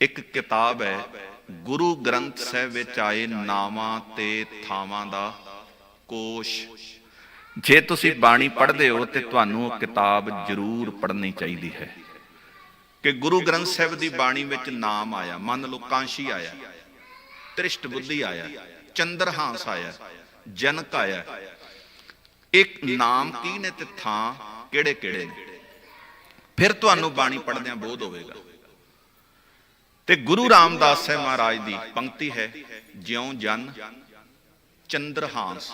ਇੱਕ ਕਿਤਾਬ ਹੈ, ਗੁਰੂ ਗ੍ਰੰਥ ਸਾਹਿਬ ਵਿੱਚ ਆਏ ਨਾਵਾਂ ਤੇ ਥਾਵਾਂ ਦਾ ਕੋਸ਼। ਜੇ ਤੁਸੀਂ ਬਾਣੀ ਪੜ੍ਹਦੇ ਹੋ ਤੇ ਤੁਹਾਨੂੰ ਉਹ ਕਿਤਾਬ ਜ਼ਰੂਰ ਪੜ੍ਹਨੀ ਚਾਹੀਦੀ ਹੈ। ਕਿ ਗੁਰੂ ਗ੍ਰੰਥ ਸਾਹਿਬ ਦੀ ਬਾਣੀ ਵਿੱਚ ਨਾਮ ਆਇਆ, ਮੰਨ ਲਓ ਕਾਂਸ਼ੀ ਆਇਆ, ਤ੍ਰਿਸ਼ਟ ਬੁੱਧੀ ਆਇਆ, ਚੰਦਰਹਾਂਸ ਆਇਆ, ਜਨਕ ਆਇਆ। ਇੱਕ ਨਾਮ ਕੀ ਨੇ ਤੇ ਥਾਂ ਕਿਹੜੇ ਕਿਹੜੇ ਨੇ? ਫਿਰ ਤੁਹਾਨੂੰ ਬਾਣੀ ਪੜ੍ਹਦਿਆਂ ਬੋਧ ਹੋਵੇਗਾ। ਤੇ ਗੁਰੂ ਰਾਮਦਾਸ ਸਾਹਿਬ ਮਹਾਰਾਜ ਦੀ ਪੰਕਤੀ ਹੈ, ਜਿਉ ਜਨ ਚੰਦਰਹਾਂਸ।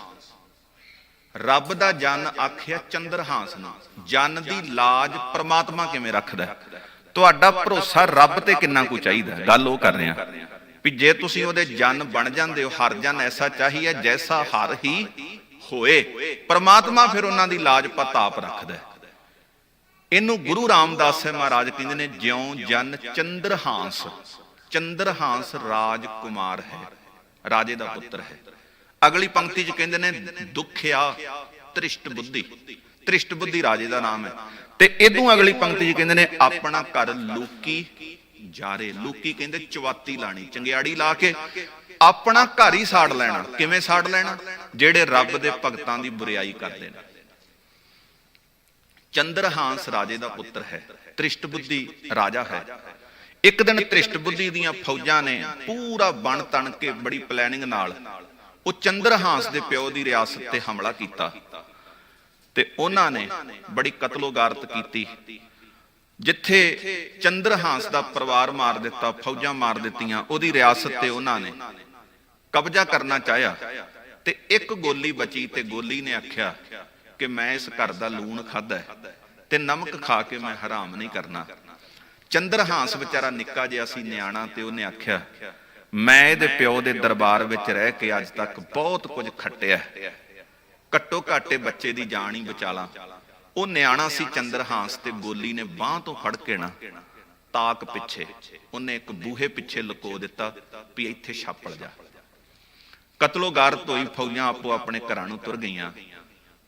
ਰੱਬ ਦਾ ਜਨ ਆਖਿਆ ਚੰਦਰਹਾਂਸ ਨੂੰ। ਜਨ ਦੀ ਲਾਜ ਪ੍ਰਮਾਤਮਾ ਕਿਵੇਂ ਰੱਖਦਾ ਤੁਹਾਡਾ ਭਰੋਸਾ ਰੱਬ ਤੇ ਕਿੰਨਾ ਕੁ ਚਾਹੀਦਾ ਗੱਲ ਉਹ ਕਰ ਰਿਹਾ ਵੀ ਜੇ ਤੁਸੀਂ ਉਹਦੇ ਜਨ ਬਣ ਜਾਂਦੇ ਹੋ, ਹਰ ਜਨ ਐਸਾ ਚਾਹੀਏ, ਜੈਸਾ ਹਰ ਹੀ ਹੋਏ, ਪ੍ਰਮਾਤਮਾ ਫਿਰ ਉਹਨਾਂ ਦੀ ਲਾਜ ਪਤਾਪ ਰੱਖਦਾ ਇਹਨੂੰ ਗੁਰੂ ਰਾਮਦਾਸ ਮਹਾਰਾਜ ਕਹਿੰਦੇ ਨੇ, ਜਿਉਂ ਜਨ ਚੰਦਰਹਾਂਸ ਚੰਦਰਹਾਂਸ ਰਾਜ ਕੁਮਾਰ ਹੈ, ਰਾਜੇ ਦਾ ਪੁੱਤਰ ਹੈ। ਅਗਲੀ ਪੰਕਤੀ 'ਚ ਕਹਿੰਦੇ ਨੇ, ਦੁਖਿਆ ਤ੍ਰਿਸ਼ਟ ਬੁੱਧੀ ਤ੍ਰਿਸ਼ਟ ਬੁੱਧੀ ਰਾਜੇ ਦਾ ਨਾਮ ਹੈ। ਤੇ ਇਦੋਂ ਅਗਲੀ ਪੰਕਤੀ 'ਚ ਕਹਿੰਦੇ ਨੇ, ਆਪਣਾ ਘਰ ਲੂਕੀ ਜਾਰੇ ਲੋਕੀ ਕਹਿੰਦੇ ਚਵਾਤੀ ਲਾਣੀ, ਚੰਗਿਆੜੀ ਲਾ ਕੇ ਆਪਣਾ ਘਰ ਹੀ ਸਾੜ ਲੈਣਾ, ਕਿਵੇਂ ਸਾੜ ਲੈਣਾ? ਜਿਹੜੇ ਰੱਬ ਦੇ ਭਗਤਾਂ ਦੀ ਬੁਰੀਾਈ ਕਰਦੇ ਨੇ। ਚੰਦਰਹਾਂਸ ਰਾਜੇ ਦਾ ਪੁੱਤਰ ਹੈ ਤ੍ਰਿਸ਼ਟ ਬੁੱਧੀ ਰਾਜਾ ਹੈ। ਇੱਕ ਦਿਨ ਤ੍ਰਿਸ਼ਟ ਬੁੱਧੀ ਦੀਆਂ ਫੌਜਾਂ ਨੇ ਪੂਰਾ ਬਣ ਤਣ ਕੇ ਬੜੀ ਪਲੈਨਿੰਗ ਨਾਲ ਉਹ ਚੰਦਰਹਾਂਸ ਦੇ ਪਿਓ ਦੀ ਰਿਆਸਤ ਤੇ ਹਮਲਾ ਕੀਤਾ ਤੇ ਉਹਨਾਂ ਨੇ ਬੜੀ ਕਤਲੋਗਾਰਤ ਕੀਤੀ। ਜਿੱਥੇ ਚੰਦਰਹਾਂਸ ਦਾ ਪਰਿਵਾਰ ਮਾਰ ਦਿੱਤਾ, ਫੌਜਾਂ ਮਾਰ ਦਿੱਤੀਆਂ, ਉਹਦੀ ਰਿਆਸਤ ਤੇ ਉਹਨਾਂ ਨੇ ਕਬਜ਼ਾ ਕਰਨਾ ਚਾਹਿਆ ਤੇ ਇੱਕ ਗੋਲੀ ਬਚੀ ਤੇ ਗੋਲੀ ਨੇ ਆਖਿਆ ਕਿ ਮੈਂ ਇਸ ਘਰ ਦਾ ਲੂਣ ਖਾਦਾ ਤੇ ਨਮਕ ਖਾ ਕੇ ਮੈਂ ਹਰਾਮ ਨਹੀਂ ਕਰਨਾ। ਚੰਦਰਹਾਂਸ ਵਿਚਾਰਾ ਨਿੱਕਾ ਜਿਹਾ ਸੀ, ਨਿਆਣਾ ਤੇ ਉਹਨੇ ਆਖਿਆ, ਮੈਂ ਇਹਦੇ ਪਿਓ ਦੇ ਦਰਬਾਰ ਵਿੱਚ ਰਹਿ ਕੇ ਅੱਜ ਤੱਕ ਬਹੁਤ ਕੁਝ ਖੱਟਿਆ ਘੱਟੋ ਘਾਟੇ ਬੱਚੇ ਦੀ ਜਾਨ ਹੀ ਬਚਾ ਉਹ ਨਿਆਣਾ ਸੀ ਚੰਦਰਹਾਂਸ ਤੇ ਗੋਲੀ ਨੇ ਬਾਹ ਤੋਂ ਫੜ ਕੇ ਨਾ ਤਾਕ ਪਿੱਛੇ ਉਹਨੇ ਇੱਕ ਬੂਹੇ ਪਿੱਛੇ ਲੁਕੋ ਦਿੱਤਾ ਵੀ ਇੱਥੇ ਛਾਪੜ ਜਾ। ਕਤਲੋਗਾਰਤ ਹੋਈ ਫੌਜਾਂ ਆਪੋ ਆਪਣੇ ਘਰਾਂ ਨੂੰ ਤੁਰ ਗਈਆਂ।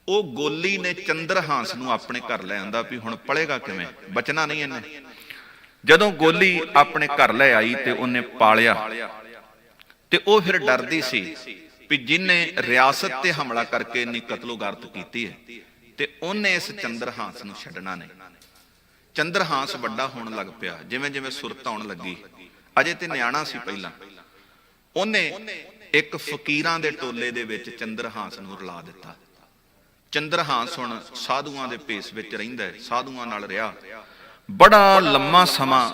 ਉਹ ਗੋਲੀ ਨੇ ਚੰਦਰਹਾਂਸ ਨੂੰ ਆਪਣੇ ਘਰ ਲੈ ਆਂਦਾ ਵੀ ਹੁਣ ਪੜੇਗਾ ਕਿਵੇਂ? ਬਚਣਾ ਨਹੀਂ ਇਹਨੇ। ਜਦੋਂ ਗੋਲੀ ਆਪਣੇ ਘਰ ਲੈ ਆਈ ਤੇ ਉਹਨੇ ਪਾਲਿਆ, ਤੇ ਉਹ ਫਿਰ ਡਰਦੀ ਸੀ ਵੀ ਜਿਨੇ ਰਿਆਸਤ ਤੇ ਹਮਲਾ ਕਰਕੇ ਇੰਨੀ ਕਤਲੋਗਾਰਤ ਕੀਤੀ ਹੈ, ਤੇ ਉਹਨੇ ਇਸ ਚੰਦਰਹਾਂਸ ਨੂੰ ਛੱਡਣਾ ਨਹੀਂ। ਚੰਦਰਹਾਂਸ ਵੱਡਾ ਹੋਣ ਲੱਗ ਪਿਆ ਜਿਵੇਂ ਜਿਵੇਂ ਸੁਰਤ ਆਉਣ ਲੱਗੀ। ਅਜੇ ਤੇ ਨਿਆਣਾ ਸੀ ਪਹਿਲਾਂ। ਉਹਨੇ ਇੱਕ ਫਕੀਰਾਂ ਦੇ ਟੋਲੇ ਦੇ ਵਿੱਚ ਚੰਦਰਹਾਂਸ ਨੂੰ ਰਲਾ ਦਿੱਤਾ। ਚੰਦਰਹਾਂਸ ਹੁਣ ਸਾਧੂਆਂ ਦੇ ਭੇਸ ਵਿੱਚ ਰਹਿੰਦਾ ਹੈ, ਸਾਧੂਆਂ ਨਾਲ ਰਿਹਾ। ਬੜਾ ਲੰਮਾ ਸਮਾਂ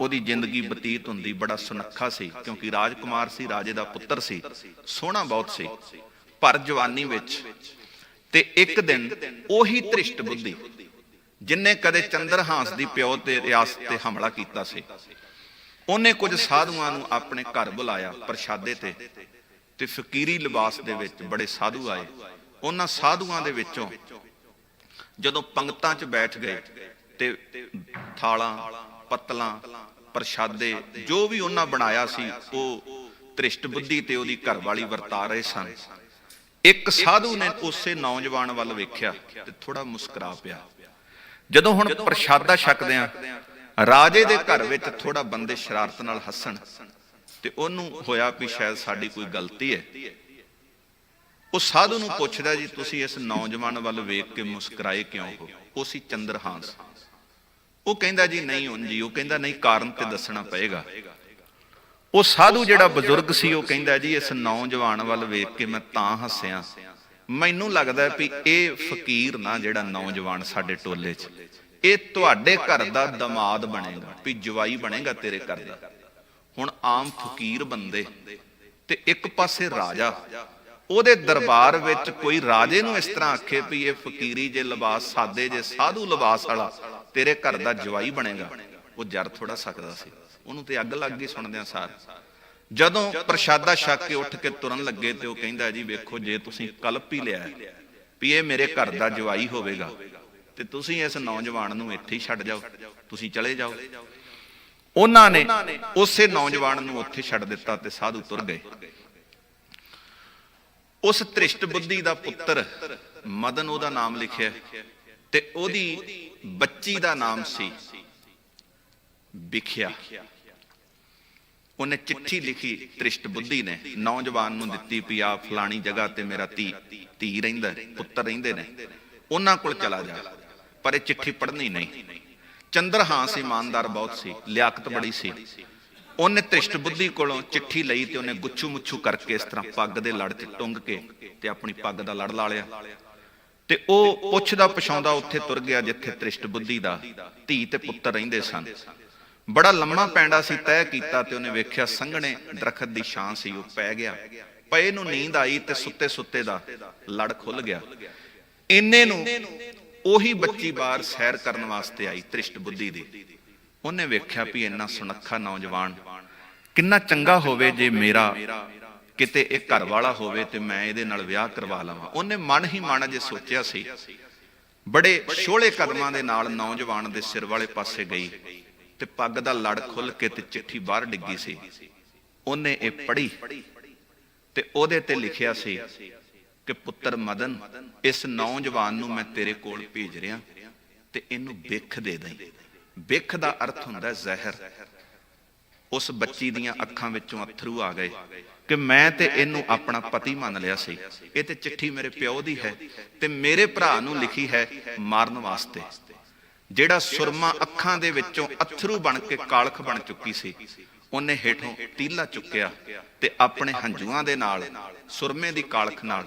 ਉਹਦੀ ਜ਼ਿੰਦਗੀ ਬਤੀਤ ਹੁੰਦੀ, ਬੜਾ ਸੁਨੱਖਾ ਸੀ, ਕਿਉਂਕਿ ਰਾਜਕੁਮਾਰ ਸੀ, ਰਾਜੇ ਦਾ ਪੁੱਤਰ ਸੀ, ਸੋਹਣਾ ਬਹੁਤ ਸੀ। ਪਰ ਜਵਾਨੀ ਵਿੱਚ ਤੇ ਇੱਕ ਦਿਨ ਉਹੀ ਧ੍ਰਿਸ਼ਟ ਬੁੱਧੀ ਜਿਨਨੇ ਕਦੇ ਚੰਦਰਹਾਂਸ ਦੀ ਪਿਓ ਤੇ ਰਿਆਸਤ ਤੇ ਹਮਲਾ ਕੀਤਾ ਸੀ। ਉਹਨੇ ਕੁਝ ਸਾਧੂਆਂ ਨੂੰ ਆਪਣੇ ਘਰ ਬੁਲਾਇਆ, ਪ੍ਰਸ਼ਾਦੇ ਤੇ ਤੇ ਫਕੀਰੀ ਲਿਬਾਸ ਦੇ ਵਿੱਚ ਬੜੇ ਸਾਧੂ ਆਏ। ਉਹਨਾਂ ਸਾਧੂਆਂ ਦੇ ਵਿੱਚੋਂ ਜਦੋਂ ਪੰਗਤਾਂ 'ਚ ਬੈਠ ਗਏ ਤੇ ਥਾਲਾਂ, ਪੱਤਲਾਂ, ਪ੍ਰਸ਼ਾਦੇ ਜੋ ਵੀ ਉਹਨਾਂ ਬਣਾਇਆ ਸੀ, ਉਹ ਤ੍ਰਿਸ਼ਟ ਬੁੱਧੀ ਤੇ ਉਹਦੀ ਘਰਵਾਲੀ ਵਰਤਾ ਰਹੇ ਸਨ। ਇੱਕ ਸਾਧੂ ਨੇ ਉਸੇ ਨੌਜਵਾਨ ਵੱਲ ਵੇਖਿਆ ਤੇ ਥੋੜਾ ਮੁਸਕਰਾ ਪਿਆ। ਜਦੋਂ ਹੁਣ ਪ੍ਰਸ਼ਾਦਾ ਛਕਦਿਆਂ ਰਾਜੇ ਦੇ ਘਰ ਵਿੱਚ ਥੋੜਾ ਬੰਦੇ ਸ਼ਰਾਰਤ ਨਾਲ ਹੱਸਣ ਤੇ ਉਹਨੂੰ ਹੋਇਆ ਵੀ ਸ਼ਾਇਦ ਸਾਡੀ ਕੋਈ ਗਲਤੀ ਹੈ ਉਹ ਸਾਧੂ ਨੂੰ ਪੁੱਛਦਾ ਜੀ, ਤੁਸੀਂ ਇਸ ਨੌਜਵਾਨ ਵੱਲ ਵੇਖ ਕੇ ਮੁਸਕਰਾਏ ਕਿਉਂ ਹੋ? ਉਹ ਸੀ ਚੰਦਰਹਾਂਸ। ਉਹ ਕਹਿੰਦਾ ਜੀ, ਨਹੀਂ ਹੁਣ ਜੀ। ਉਹ ਕਹਿੰਦਾ, ਨਹੀਂ, ਕਾਰਨ ਤੇ ਦੱਸਣਾ ਪਏਗਾ। ਉਹ ਸਾਧੂ ਜਿਹੜਾ ਬਜ਼ੁਰਗ ਸੀ, ਉਹ ਕਹਿੰਦਾ ਜੀ, ਇਸ ਨੌਜਵਾਨ ਵੱਲ ਵੇਖ ਕੇ ਮੈਂ ਤਾਂ ਹੱਸਿਆ। ਮੈਨੂੰ ਲੱਗਦਾ ਵੀ ਇਹ ਫਕੀਰ ਨਾ ਜਿਹੜਾ ਨੌਜਵਾਨ ਸਾਡੇ ਟੋਲੇ 'ਚ। ਇਹ ਤੁਹਾਡੇ ਘਰ ਦਾ ਦਮਾਦ ਬਣੇਗਾ, ਵੀ ਜਵਾਈ ਬਣੇਗਾ ਤੇਰੇ ਘਰ ਦਾ। ਹੁਣ ਆਮ ਫਕੀਰ ਬੰਦੇ ਤੇ ਇੱਕ ਪਾਸੇ ਰਾਜਾ ਉਹਦੇ ਦਰਬਾਰ ਵਿੱਚ ਕੋਈ ਰਾਜੇ ਨੂੰ ਇਸ ਤਰ੍ਹਾਂ ਆਖੇ ਵੀ ਇਹ ਫਕੀਰੀ ਜੇ ਲਿਬਾਸ, ਸਾਦੇ ਜੇ ਸਾਧੂ ਲਿਬਾਸ ਵਾਲਾ, ਤੇਰੇ ਘਰ ਦਾ ਜਵਾਈ ਬਣੇਗਾ। ਉਹ ਜਰ ਥੋੜਾ ਸਕਦਾ ਸੀ। ਉਹਨੂੰ ਤੇ ਅੱਗ ਲੱਗ ਗਈ ਸੁਣਦਿਆਂ ਸਾਰ। ਜਦੋਂ ਪ੍ਰਸ਼ਾਦਾ ਛਕ ਕੇ ਉੱਠ ਕੇ ਤੁਰਨ ਲੱਗੇ ਤੇ ਉਹ ਕਹਿੰਦਾ, ਜੀ ਵੇਖੋ, ਜੇ ਤੁਸੀਂ ਕਲਪ ਹੀ ਲਿਆ ਵੀ ਇਹ ਮੇਰੇ ਘਰ ਦਾ ਜਵਾਈ ਹੋਵੇਗਾ, ਤੇ ਤੁਸੀਂ ਇਸ ਨੌਜਵਾਨ ਨੂੰ ਇੱਥੇ ਹੀ ਛੱਡ ਜਾਓ। ਤੁਸੀਂ ਚਲੇ ਜਾਓ। ਉਹਨਾਂ ਨੇ ਉਸੇ ਨੌਜਵਾਨ ਨੂੰ ਉੱਥੇ ਛੱਡ ਦਿੱਤਾ ਤੇ ਸਾਧੂ ਤੁਰ ਗਏ। ਉਸ ਤ੍ਰਿਸ਼ਟ ਬੁੱਧੀ ਦਾ ਪੁੱਤਰ ਮਦਨ ਉਹਦਾ ਨਾਮ ਲਿਖਿਆ ਤੇ ਉਹਦੀ ਬੱਚੀ ਦਾ ਨਾਮ ਸੀ ਵਿਖਿਆ। ਉਹਨੇ ਚਿੱਠੀ ਲਿਖੀ ਤ੍ਰਿਸ਼ਟ ਬੁੱਧੀ ਨੇ, ਨੌਜਵਾਨ ਨੂੰ ਦਿੱਤੀ ਵੀ ਆ ਫਲਾਣੀ ਜਗ੍ਹਾ ਤੇ ਮੇਰਾ ਧੀ ਧੀ ਰਹਿੰਦਾ, ਪੁੱਤਰ ਰਹਿੰਦੇ ਨੇ। ਉਹਨਾਂ ਕੋਲ ਚਲਾ ਜਾ, ਪਰ ਇਹ ਚਿੱਠੀ ਪੜ੍ਹਨੀ ਨਹੀਂ। ਚੰਦਰ ਹਾਂ ਸੀ, ਇਮਾਨਦਾਰ ਬਹੁਤ ਸੀ, ਲਿਆਕਤ ਬੜੀ ਸੀ। ਉਹਨੇ ਤ੍ਰਿਸ਼ਟ ਬੁੱਧੀ ਕੋਲੋਂ ਚਿੱਠੀ ਲਈ ਤੇ ਉਹਨੇ ਗੁੱਛੂ ਮੁੱਛੂ ਕਰਕੇ ਇਸ ਤਰ੍ਹਾਂ ਪੱਗ ਦੇ ਲੜ 'ਚ ਟੁੰਗ ਕੇ ਤੇ ਆਪਣੀ ਪੱਗ ਦਾ ਲੜ ਲਾ ਲਿਆ। ਤੇ ਉਹ ਪੁੱਛਦਾ ਪਛਾਉਂਦਾ ਉੱਥੇ ਤੁਰ ਗਿਆ ਜਿੱਥੇ ਤ੍ਰਿਸ਼ਟ ਬੁੱਧੀ ਦਾ ਧੀ ਤੇ ਪੁੱਤਰ ਰਹਿੰਦੇ ਸਨ। ਬੜਾ ਲੰਮਾ ਪੈਂਡਾ ਸੀ, ਤੈਅ ਕੀਤਾ ਤੇ ਉਹਨੇ ਵੇਖਿਆ ਸੰਘਣੇ ਦਰਖਤ ਦੀ ਛਾਂ ਸੀ, ਉਹ ਪੈ ਗਿਆ। ਪਏ ਨੂੰ ਨੀਂਦ ਆਈ ਤੇ ਸੁੱਤੇ ਸੁੱਤੇ ਦਾ ਲੜ ਖੁੱਲ ਗਿਆ। ਇੰਨੇ ਨੂੰ ਉਹੀ ਬੱਚੀ ਬਾਹਰ ਸੈਰ ਕਰਨ ਵਾਸਤੇ ਆਈ ਤ੍ਰਿਸ਼ਟ ਬੁੱਧੀ ਦੀ। ਉਹਨੇ ਵੇਖਿਆ ਵੀ ਇੰਨਾ ਸੁਨੱਖਾ ਨੌਜਵਾਨ, ਕਿੰਨਾ ਚੰਗਾ ਹੋਵੇ ਜੇ ਮੇਰਾ ਕਿਤੇ ਇਹ ਘਰ ਵਾਲਾ ਹੋਵੇ ਤੇ ਮੈਂ ਇਹਦੇ ਨਾਲ ਵਿਆਹ ਕਰਵਾ ਲਵਾਂ। ਉਹਨੇ ਮਨ ਹੀ ਮਨ ਜੇ ਸੋਚਿਆ ਸੀ, ਬੜੇ ਛੋਲੇ ਕਦਮਾਂ ਦੇ ਨਾਲ ਨੌਜਵਾਨ ਦੇ ਸਿਰ ਵਾਲੇ ਪਾਸੇ ਗਈ ਤੇ ਪੱਗ ਦਾ ਲੜ ਖੁੱਲ ਕੇ ਤੇ ਚਿੱਠੀ ਬਾਹਰ ਡਿੱਗੀ ਸੀ। ਉਹਨੇ ਇਹ ਪੜ੍ਹੀ ਤੇ ਉਹਦੇ ਤੇ ਲਿਖਿਆ ਸੀ ਕਿ ਪੁੱਤਰ ਮਦਨ, ਇਸ ਨੌਜਵਾਨ ਨੂੰ ਮੈਂ ਤੇਰੇ ਕੋਲ ਭੇਜ ਰਿਹਾ ਤੇ ਇਹਨੂੰ ਵਿਖ ਦੇ ਦੇਈਂ। ਵਿਖ ਦਾ ਅਰਥ ਹੁੰਦਾ ਜ਼ਹਿਰ। ਉਸ ਬੱਚੀ ਦੀਆਂ ਅੱਖਾਂ ਵਿੱਚੋਂ ਅਥਰੂ ਆ ਗਏ ਕਿ ਮੈਂ ਤੇ ਇਹਨੂੰ ਆਪਣਾ ਪਤੀ ਮੰਨ ਲਿਆ ਸੀ। ਇਹ ਤੇ ਚਿੱਠੀ ਮੇਰੇ ਪਿਓ ਦੀ ਹੈ ਤੇ ਮੇਰੇ ਭਰਾ ਨੂੰ ਲਿਖੀ ਹੈ ਮਾਰਨ ਵਾਸਤੇ। ਜਿਹੜਾ ਸੁਰਮਾ ਅੱਖਾਂ ਦੇ ਵਿੱਚੋਂ ਅਥਰੂ ਬਣ ਕੇ ਕਾਲਖ ਬਣ ਚੁੱਕੀ ਸੀ, ਉਹਨੇ ਹੇਠੋਂ ਤੀਲਾ ਚੁੱਕਿਆ ਤੇ ਆਪਣੇ ਹੰਝੂਆਂ ਦੇ ਨਾਲ, ਸੁਰਮੇ ਦੀ ਕਾਲਖ ਨਾਲ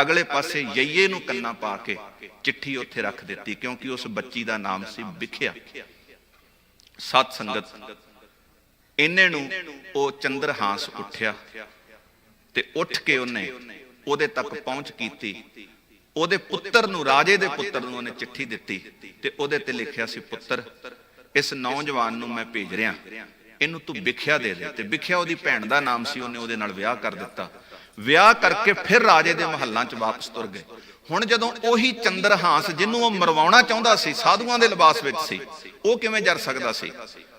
ਅਗਲੇ ਪਾਸੇ ਯਈਏ ਨੂੰ ਕੰਨਾ ਪਾ ਕੇ ਚਿੱਠੀ ਉੱਥੇ ਰੱਖ ਦਿੱਤੀ ਕਿਉਂਕਿ ਉਸ ਬੱਚੀ ਦਾ ਨਾਮ ਸੀ ਵਿਖਿਆ ਸਤ ਸੰਗਤ। ਇੰਨੇ ਨੂੰ ਉਹ ਚੰਦਰਹਾਸ ਉੱਠਿਆ ਤੇ ਉੱਠ ਕੇ ਉਹਨੇ ਉਹਦੇ ਤੱਕ ਪਹੁੰਚ ਕੀਤੀ। ਉਹਦੇ ਪੁੱਤਰ ਨੂੰ, ਰਾਜੇ ਦੇ ਪੁੱਤਰ ਨੂੰ ਉਹਨੇ ਚਿੱਠੀ ਦਿੱਤੀ ਤੇ ਉਹਦੇ ਤੇ ਲਿਖਿਆ ਸੀ, ਪੁੱਤਰ, ਇਸ ਨੌਜਵਾਨ ਨੂੰ ਮੈਂ ਭੇਜ ਰਿਹਾ। ਇਹਨੂੰ ਤੂੰ ਵਿਖਿਆ ਦੇ ਦੇ। ਤੇ ਵਿਖਿਆ ਉਹਦੀ ਭੈਣ ਦਾ ਨਾਮ ਸੀ, ਉਹਨੇ ਉਹਦੇ ਨਾਲ ਵਿਆਹ ਕਰ ਦਿੱਤਾ। ਵਿਆਹ ਕਰਕੇ ਫਿਰ ਰਾਜੇ ਦੇ ਮਹੱਲਾਂ 'ਚ ਵਾਪਸ ਤੁਰ ਗਏ। ਹੁਣ ਜਦੋਂ ਉਹੀ ਚੰਦਰਹਾਸ ਜਿਹਨੂੰ ਉਹ ਮਰਵਾਉਣਾ ਚਾਹੁੰਦਾ ਸੀ, ਸਾਧੂਆਂ ਦੇ ਲਿਬਾਸ ਵਿੱਚ ਸੀ, ਉਹ ਕਿਵੇਂ ਜਰ ਸਕਦਾ ਸੀ?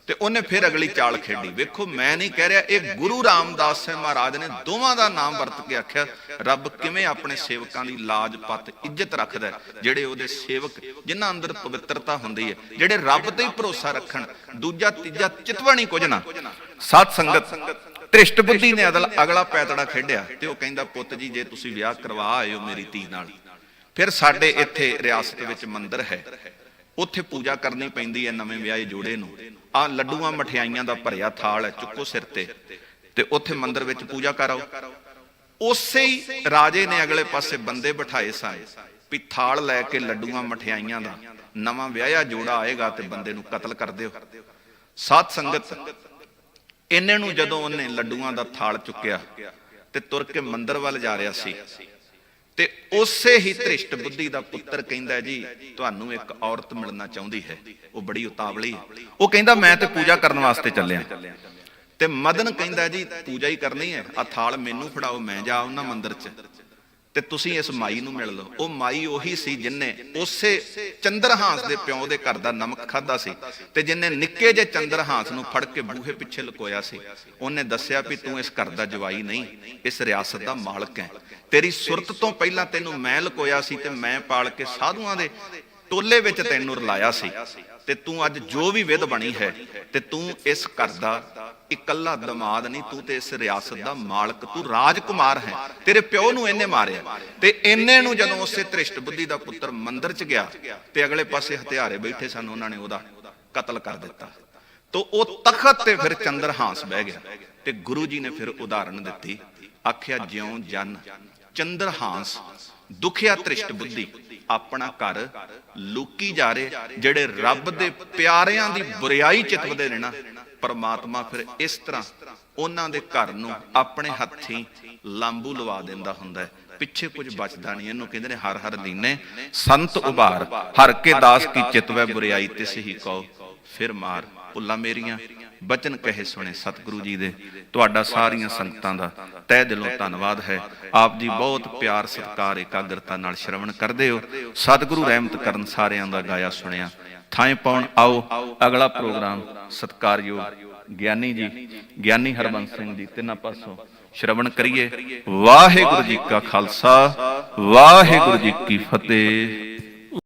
ਤੇ ਉਹਨੇ ਫਿਰ ਅਗਲੀ ਚਾਲ ਖੇਡੀ। ਵੇਖੋ, ਮੈਂ ਨਹੀਂ ਕਹਿ ਰਿਹਾ, ਇਹ ਗੁਰੂ ਰਾਮਦਾਸ ਸਾਹਿਬ ਮਹਾਰਾਜ ਨੇ ਦੋਵਾਂ ਦਾ ਨਾਮ ਵਰਤ ਕੇ ਆਖਿਆ, ਰੱਬ ਕਿਵੇਂ ਆਪਣੇ ਸੇਵਕਾਂ ਦੀ ਲਾਜ ਪਤ ਇੱਜ਼ਤ ਰੱਖਦਾ ਜਿਹੜੇ ਉਹਦੇ ਸੇਵਕ, ਜਿਨ੍ਹਾਂ ਅੰਦਰ ਪਵਿੱਤਰਤਾ ਹੁੰਦੀ ਹੈ, ਜਿਹੜੇ ਰੱਬ ਤੇ ਹੀ ਭਰੋਸਾ ਰੱਖਣ, ਦੂਜਾ, ਤੀਜਾ ਚਿਤਵਾ ਨਹੀਂ ਕੁਝ ਨਾ। ਸਤ ਸੰਗਤ ਤ੍ਰਿਸ਼ਟ ਬੁੱਧੀ ਨੇ ਅਗਲਾ ਪੈਤੜਾ ਖੇਡਿਆ ਤੇ ਉਹ ਕਹਿੰਦਾ, ਪੁੱਤ ਜੀ, ਜੇ ਤੁਸੀਂ ਵਿਆਹ ਕਰਵਾ ਆਇਓ ਮੇਰੀ ਧੀ ਨਾਲ ਫਿਰ ਸਾਡੇ ਇੱਥੇ ਰਿਆਸਤ ਵਿੱਚ ਮੰਦਿਰ ਹੈ। ਉੱਥੇ ਪੂਜਾ ਕਰਨੀ ਪੈਂਦੀ ਹੈ ਨਵੇਂ ਵਿਆਹੇ ਜੋੜੇ ਨੂੰ। ਆ ਲੱਡੂਆਂ ਮਠਿਆਈਆਂ ਦਾ ਭਰਿਆ ਥਾਲ ਹੈ ਚੁੱਕੋ ਸਿਰ ਤੇ। ਤੇ ਉੱਥੇ ਮੰਦਿਰ ਵਿੱਚ ਪੂਜਾ ਕਰਾਓ। ਉਸੇ ਹੀ ਰਾਜੇ ਨੇ ਅਗਲੇ ਪਾਸੇ ਬੰਦੇ ਬਿਠਾਏ ਸਨ ਵੀ ਥਾਲ ਲੈ ਕੇ ਲੱਡੂਆਂ ਮਠਿਆਈਆਂ ਦਾ ਨਵਾਂ ਵਿਆਹਿਆ ਜੋੜਾ ਆਏਗਾ ਤੇ ਬੰਦੇ ਨੂੰ ਕਤਲ ਕਰ ਦਿਓ। ਸਾਧ ਸੰਗਤ ਇਹਨੇ ਨੂੰ ਜਦੋਂ ਉਹਨੇ ਲੱਡੂਆਂ ਦਾ ਥਾਲ ਚੁੱਕਿਆ ਤੇ ਤੁਰ ਕੇ ਮੰਦਰ ਵੱਲ ਜਾ ਰਿਹਾ ਸੀ। ਤੇ ਉਸੇ ਹੀ ਧ੍ਰਿਸ਼ਟ ਬੁੱਧੀ ਦਾ ਪੁੱਤਰ ਕਹਿੰਦਾ ਜੀ, ਤੁਹਾਨੂੰ ਇੱਕ ਔਰਤ ਮਿਲਣਾ ਚਾਹੁੰਦੀ ਹੈ। ਉਹ ਬੜੀ ਉਤਾਵਲੀ ਹੈ। ਉਹ ਕਹਿੰਦਾ, ਮੈਂ ਤੇ ਪੂਜਾ ਕਰਨ ਵਾਸਤੇ ਚੱਲਿਆ। ਤੇ ਮਦਨ ਕਹਿੰਦਾ ਜੀ, ਪੂਜਾ ਹੀ ਕਰਨੀ ਹੈ। ਆ ਥਾਲ ਮੈਨੂੰ ਫੜਾਓ, ਮੈਂ ਜਾ ਉਹਨਾਂ ਮੰਦਿਰ 'ਚ। ਤੇ ਤੁਸੀਂ ਇਸ ਮਾਈ ਨੂੰ ਮਿਲ ਲਓ। ਉਹ ਮਾਈ ਉਹੀ ਸੀ ਜਿਨੇ ਉਸੇ ਚੰਦਰਹਾਸ ਦੇ ਪਿਓ ਦੇ ਘਰ ਦਾ ਨਮਕ ਖਾਦਾ ਸੀ ਤੇ ਜਿਨੇ ਨਿੱਕੇ ਜੇ ਚੰਦਰਹਾਸ ਨੂੰ ਫੜ ਕੇ ਬੂਹੇ ਪਿੱਛੇ ਲੁਕੋਇਆ ਸੀ ਉਹਨੇ ਦੱਸਿਆ ਵੀ ਤੂੰ ਇਸ ਘਰ ਦਾ ਜਵਾਈ ਨਹੀਂ ਇਸ ਰਿਆਸਤ ਦਾ ਮਾਲਕ ਹੈ। ਤੇਰੀ ਸੁਰਤ ਤੋਂ ਪਹਿਲਾਂ ਤੈਨੂੰ ਮੈਂ ਲੁਕੋਇਆ ਸੀ ਤੇ ਮੈਂ ਪਾਲ ਕੇ ਸਾਧੂਆਂ ਦੇ ਟੋਲੇ ਵਿੱਚ ਤੈਨੂੰ ਰਲਾਇਆ ਸੀ ਤੇ ਤੂੰ ਅੱਜ ਜੋ ਵੀ ਵਿਧ ਬਣੀ ਹੈ ਤੇ ਤੂੰ ਇਸ ਘਰ ਦਾ ਇਕੱਲਾ ਦਮਾਦ ਨਹੀਂ, ਤੂੰ ਤੇ ਇਸ ਰਿਆਸਤ ਦਾ ਮਾਲਕ, ਤੂੰ ਰਾਜਕੁਮਾਰ ਹੈ। ਤੇਰੇ ਪਿਓ ਨੂੰ ਇਹਨੇ ਮਾਰਿਆ ਤੇ ਇੰਨੇ ਨੂੰ ਜਦੋਂ ਉਸੇ ਤ੍ਰਿਸ਼ਟ ਬੁੱਧੀ ਦਾ ਪੁੱਤਰ ਮੰਦਰ 'ਚ ਗਿਆ ਤੇ ਅਗਲੇ ਪਾਸੇ ਹਥਿਆਰੇ ਬੈਠੇ ਸਨ, ਉਹਨਾਂ ਨੇ ਉਹਦਾ ਕਤਲ ਕਰ ਦਿੱਤਾ। ਤੋ ਉਹ ਤਖਤ ਤੇ ਫਿਰ ਚੰਦਰ ਹਾਂਸ ਬਹਿ ਗਿਆ ਤੇ ਗੁਰੂ ਜੀ ਨੇ ਫਿਰ ਉਦਾਹਰਣ ਦਿੱਤੀ, ਆਖਿਆ, ਜਿਉਂ ਜਨ ਚੰਦਰ ਹਾਂਸ ਦੁਖਿਆ ਤ੍ਰਿਸ਼ਟ ਬੁੱਧੀ ਆਪਣਾ ਘਰ ਲੁਕੀ ਜਾ ਰਹੇ, ਜਿਹੜੇ ਰੱਬ ਦੇ ਪਿਆਰਿਆਂ ਦੀ ਬੁਰੀਾਈ ਚਿਤਵਦੇ ਨੇ ਨਾ, ਪਰਮਾਤਮਾ ਫਿਰ ਇਸ ਤਰ੍ਹਾਂ ਉਹਨਾਂ ਦੇ ਘਰ ਨੂੰ ਆਪਣੇ ਹੱਥੀਂ ਲਾਂਬੂ ਲਵਾ ਦਿੰਦਾ ਹੁੰਦਾ ਹੈ। ਪਿੱਛੇ ਕੁਝ ਬਚਦਾ ਨਹੀਂ, ਇਹਨੂੰ ਕਹਿੰਦੇ ਨੇ ਹਰ ਹਰ ਲੀਨੇ ਸੰਤ ਉਭਾਰ, ਹਰ ਕੇ ਦਾਸ ਕੀ ਚਿਤਵੈ ਬੁਰੀਾਈ ਤਿਸ ਹੀ ਕਹੋ ਫਿਰ ਮਾਰ, ਭੁੱਲਾਂ ਮੇਰੀਆਂ ਬਚਨ ਕਹੇ ਸੁਣੇ ਸਤਿਗੁਰੂ ਜੀ ਦੇ। ਤੁਹਾਡਾ ਸਾਰੀਆਂ ਸੰਗਤਾਂ ਦਾ ਤਹਿ ਦਿਲੋਂ ਧੰਨਵਾਦ ਹੈ। ਆਪ ਜੀ ਬਹੁਤ ਪਿਆਰ, ਸਤਿਕਾਰ, ਇਕਾਗਰਤਾ ਨਾਲ ਸ਼ਰਵਣ ਕਰਦੇ ਹੋ। ਸਤਿਗੁਰੂ ਰਹਿਮਤ ਕਰਨ ਸਾਰਿਆਂ ਦਾ ਗਾਇਆ ਸੁਣਿਆ। ਥਾਂ ਪਾਉਣ ਆਓ। ਅਗਲਾ ਪ੍ਰੋਗਰਾਮ ਸਤਿਕਾਰਯੋਗ ਗਿਆਨੀ ਜੀ, ਗਿਆਨੀ ਹਰਬੰਸ ਸਿੰਘ ਜੀ, ਤਿੰਨਾਂ ਪਾਸੋਂ ਸ਼ਰਵਣ ਕਰੀਏ। ਵਾਹਿਗੁਰੂ ਜੀ ਕਾ ਖਾਲਸਾ, ਵਾਹਿਗੁਰੂ ਜੀ ਕੀ ਫਤਿਹ।